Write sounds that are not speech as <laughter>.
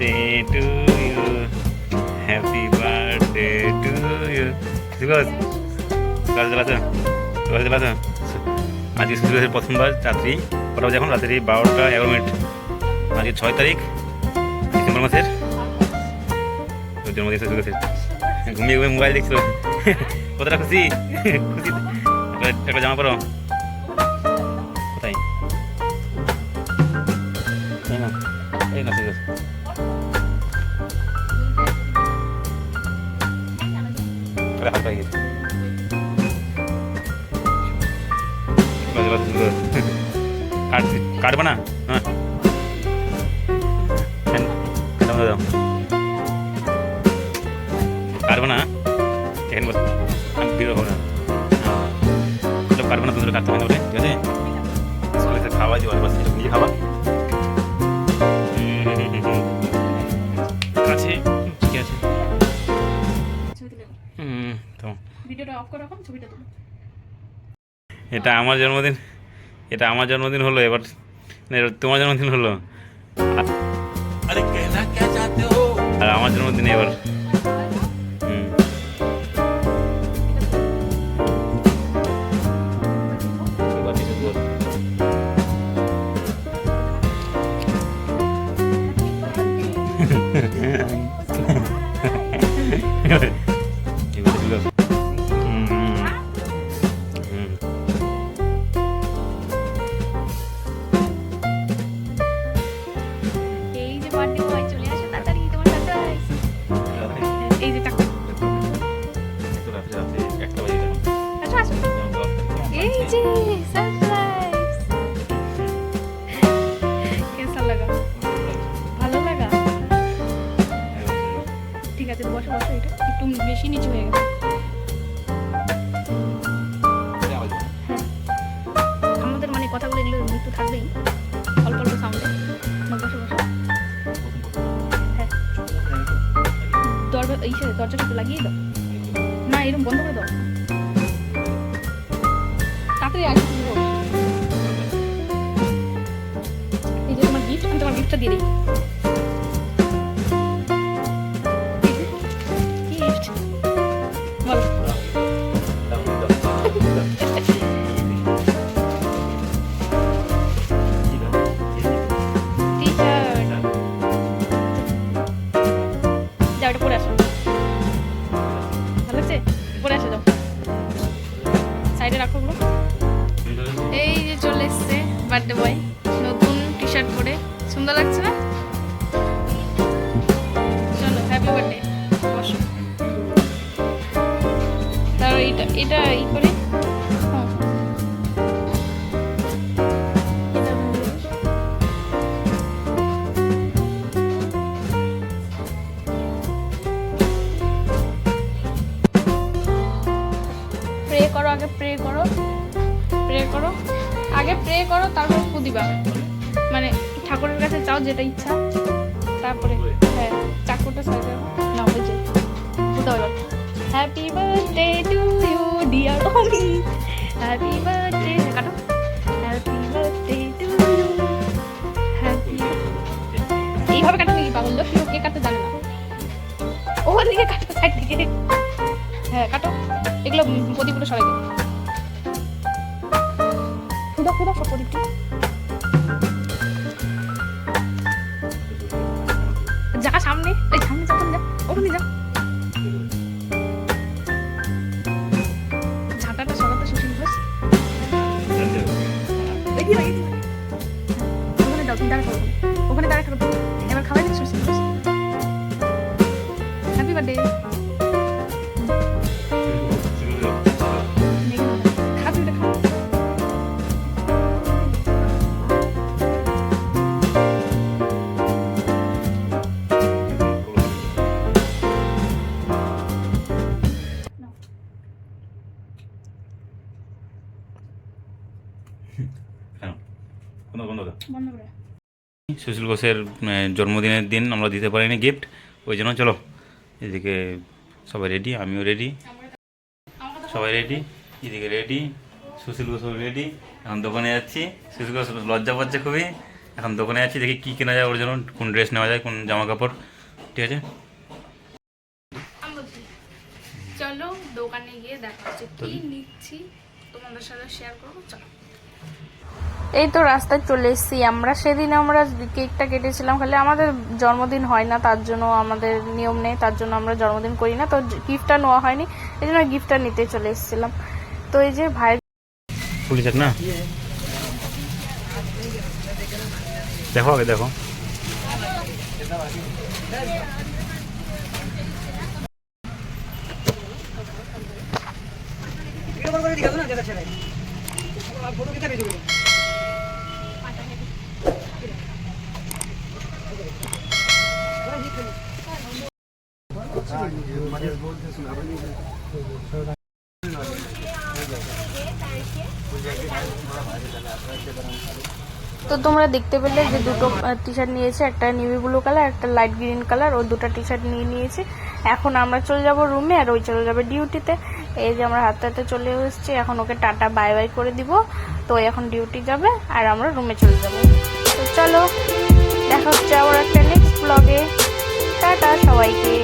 Birthday to you happy birthday to you সুগজ কাজ চালাতে কাজ চালাতে আজকে প্রথমবার, রাত্রি। কটা এখন রাত্রি বারোটা এগারো মিনিট। আজকে ছয় তারিখ, ডিসেম্বর মাসের। জন্মদিন সুযোগের ঘুমিয়ে ঘুমিয়ে মোবাইল দেখছিল। <laughs> কতটা খুশি? <laughs> খুশি। একটা- জামা বাজে সুন্দর কাটবো না? হ্যাঁ। কাটাবো দাও কাটবো না? এখানে বস আমি বিরো হব না। হ্যাঁ না তোদের কাটতে হবে বলে ঠিক আছে? স্কুলে তো খাওয়া দিও বাস নিজে খাওয়া আছে। ঠিক আছে। হুম তো। ভিডিওটা অফ করে রাখুন ছবিটা তুলো। এটা আমার জন্মদিন এটা আমার জন্মদিন হলো এবার তোমার জন্মদিন হলো। আর আমার জন্মদিন এবার ভালো লাগা ঠিক আছে বসো বসো একটু বেশি নিচু হয়ে গেছে আমাদের মানে কথাগুলো এগুলো একটু থাকবেই অল্প অল্প সাউন্ডে বসো বসো হ্যাঁ দরজা এই দরজাটা লাগিয়ে দাও। না এরকম বন্ধ করে দাও। শুরু করো। এই যে তোমার গিফট আমি তোমার গিফটটা দিয়ে দিই বার্থডে বয় নতুন টি শার্ট পরে। সুন্দর লাগছে না? চলো হ্যাপি বার্থডে বসো। তার এইটা এটা ই করে। হ্যাঁ। প্রে করো, আগে প্রে করো। প্রে করো। আগে প্রে করো তারপর ফু দিবা। মানে ঠাকুরের কাছে চাও যেটা ইচ্ছা তারপরে হ্যাঁ চাকুটা সাজা না ওই যে ফু happy birthday to you dear Ami happy birthday কাটো। Happy birthday to you happy এইভাবে কাটো নাকি পাগল? লোক কেক কাটতে জানে না। ওর দিকে কাটো সাইড থেকে। হ্যাঁ কাটো। এগুলো উম, প্রদীপগুলো সরাই দিন খুদা খুদা সব যা সামনে, এই সামনে যা যা ঝাঁটাটা সরাতে সুশীল ওখানে যাও তুমি দাঁড়া করো ওখানে এবার খাওয়াই ঘোষ হ্যাপি বার্থডে বন্ধ বন্ধ সুশীল ঘোষের জন্মদিনের দিন আমরা দিতে পারিনি গিফট ওই জন্য চলো এদিকে সবাই রেডি আমিও রেডি সবাই রেডি এদিকে রেডি সুশীল ঘোষ রেডি এখন দোকানে যাচ্ছি সুশীল ঘোষ লজ্জা পাচ্ছে খুবই। এখন দোকানে যাচ্ছি দেখি কী কেনা যায় ওর জন্য কোন ড্রেস নেওয়া যায় কোন জামা কাপড় ঠিক আছে? চলো দোকানে গিয়ে দেখা হচ্ছে। কি নিচ্ছি তোমাদের সাথে শেয়ার করব চলো। এই তো রাস্তায় চলে এসেছি। আমরা সেদিন আমরা কেকটা কেটেছিলাম খালি আমাদের জন্মদিন হয় না তার জন্য আমাদের নিয়ম নেই তার জন্য আমরা জন্মদিন করি না। তো গিফটটা নেওয়া হয়নি এই জন্য গিফটটা নিতে চলে এসেছিলাম। তো এই যে ভাই পুলিশ না। দেখো আগে দেখো। তো তোমরা দেখতে পেলে যে দুটো টি শার্ট নিয়েছে, একটা নেভি ব্লু কালার একটা লাইট গ্রিন কালার ও দুটো টি শার্ট নিয়ে নিয়েছি। এখন আমরা চলে যাব রুমে আর ওই চলে যাবে ডিউটিতে এই যে আমরা হাতে হাতে চলে এসেছি, এখন ওকে টাটা বাই বাই করে দিব। তো এখন ডিউটি যাবে আর আমরা রুমে চলে যাব। তো চলো, দেখা হচ্ছে আবার একটা নেক্সট ব্লগে টাটা সবাইকে।